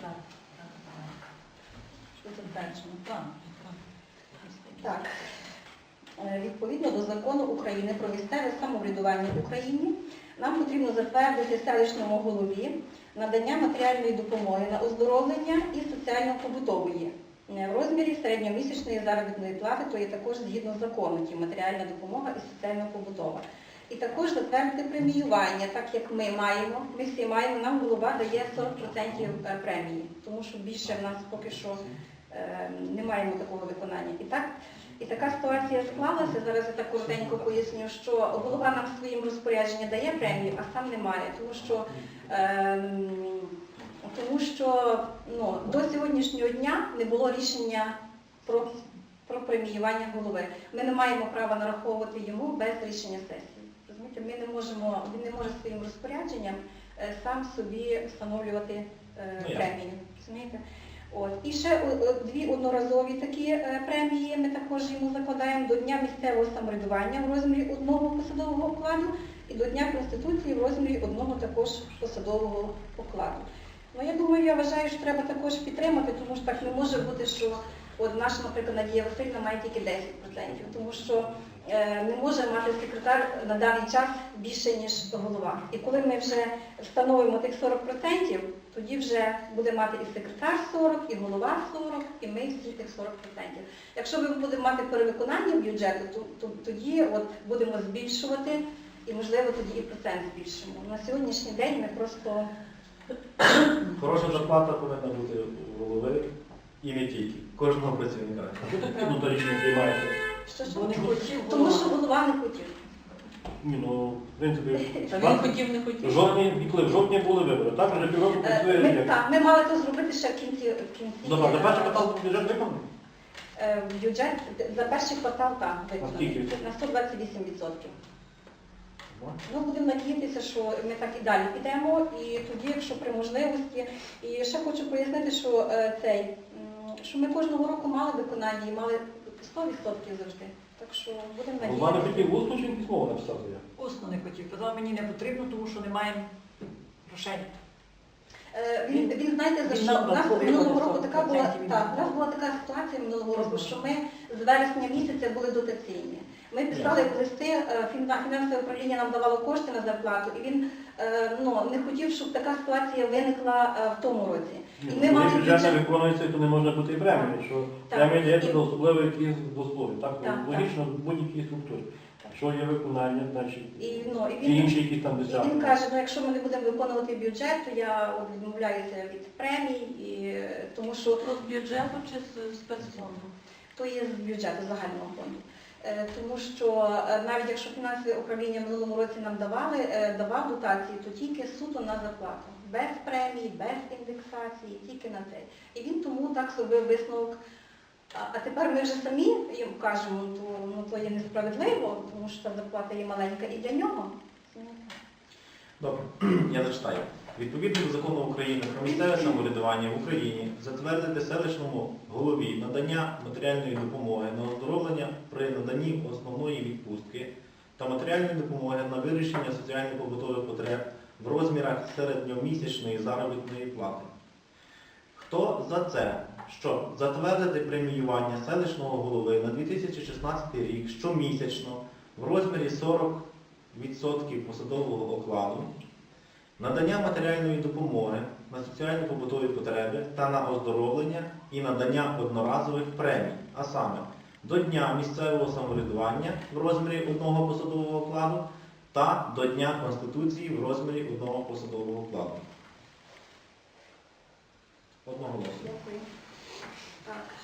Так, так, так. Що затверджено? Так, так. Так. Е, Відповідно до закону України про місцеве самоврядування в Україні нам потрібно затвердити селищному голові надання матеріальної допомоги на оздоровлення і соціально-побутової е, в розмірі середньомісячної заробітної плати, то є також згідно закону ті матеріальна допомога і соціально-побутова. І також затвердити преміювання, так як ми маємо, ми всі маємо, нам голова дає 40% премії, тому що більше в нас поки що е, не маємо такого виконання. І так, і така ситуація склалася, зараз я так коротенько поясню, що голова нам своїм розпорядженням дає премію, а сам не має, тому що, ем, тому що ну, до сьогоднішнього дня не було рішення про, про преміювання голови. Ми не маємо права нараховувати йому без рішення сесії. Розумієте, ми не можемо, він не може своїм розпорядженням е, сам собі встановлювати е, Ну, премію. Розумієте? От. І ще дві одноразові такі е, премії ми також йому закладаємо до Дня місцевого самоврядування в розмірі одного посадового окладу і до Дня Конституції в розмірі одного також посадового окладу. Ну, я думаю, я вважаю, що треба також підтримати, тому що так не може бути, що от наша, наприклад, Надія Васильівна має тільки 10%, тому що е, не може мати секретар на даний час більше, ніж голова. І коли ми вже встановимо тих 40%, тоді вже буде мати і секретар 40, і голова 40, і ми всі тих 40%. Якщо ми будемо мати перевиконання бюджету, то, то тоді от будемо збільшувати і, можливо, тоді і процент збільшимо. На сьогоднішній день ми просто Хороша зарплата повинна бути у голови і не тільки. Кожного працівника. Ну, то рішення приймаєте? що ж Бо не хотів тому, що голова не хотів. Ні, ну, в принципі, Та він хотів, не в хотів. жовтні, і коли в жовтні були вибори, так вже півроку Е, працює. Ми, як- так, ми мали це зробити ще в кінці. В кінці Добре, за перший квартал бюджет виконаний? е, бюджет за перший квартал так скільки виконаний відсотків? на 128%. Ну, будемо надіятися, що ми так і далі підемо. І тоді, якщо при можливості, і ще хочу пояснити, що е, цей, м, що ми кожного року мали виконання і мали 100% завжди. Так що будемо Голова не надіятися. хотів усно чи письмово написав заяву? Усно не хотів. Казав, мені не потрібно, тому що немає грошей. Е, Він, він знаєте, за Він що нам у нас минулого року така була 40% він так, у нас була така ситуація минулого року, що ми з вересня місяця були дотаційні. Ми писали листи, е, фінансове управління нам давало кошти на зарплату, і він е, ну, не хотів, щоб така ситуація виникла е, в тому році. І ну, ми Коли мали бюджет не виконується, то не можна бути і премії, що премія дається до особливої якісь дослові. Так, Так, логічно в будь-якій структурі. Якщо є виконання, значить І, ну, і він, інші якісь там і він каже, ну якщо ми не будемо виконувати бюджет, то я от відмовляюся від премій, і, тому що З бюджету чи з спецфонду? то є з бюджету загального фонду. Е, Тому що е, навіть якщо фінансове управління минулому році нам давали, е, давав дотації, то тільки суто на зарплату. Без премій, без індексації, тільки на це. І він тому так зробив висновок. А, тепер ми вже самі їм кажемо, то, ну, то є несправедливо, тому що та зарплата є маленька і для нього. Добре, я зачитаю. Відповідно до закону України про місцеве самоврядування в Україні затвердити селищному голові надання матеріальної допомоги на оздоровлення при наданні основної відпустки та матеріальної допомоги на вирішення соціально-побутових потреб в розмірах середньомісячної заробітної плати. Хто за це, що затвердити преміювання селищного голови на 2016 рік щомісячно в розмірі 40% посадового окладу, надання матеріальної допомоги на соціально-побутові потреби та на оздоровлення і надання одноразових премій, а саме до Дня місцевого самоврядування в розмірі одного посадового окладу та до Дня Конституції в розмірі одного посадового окладу. Одноголосно. Так.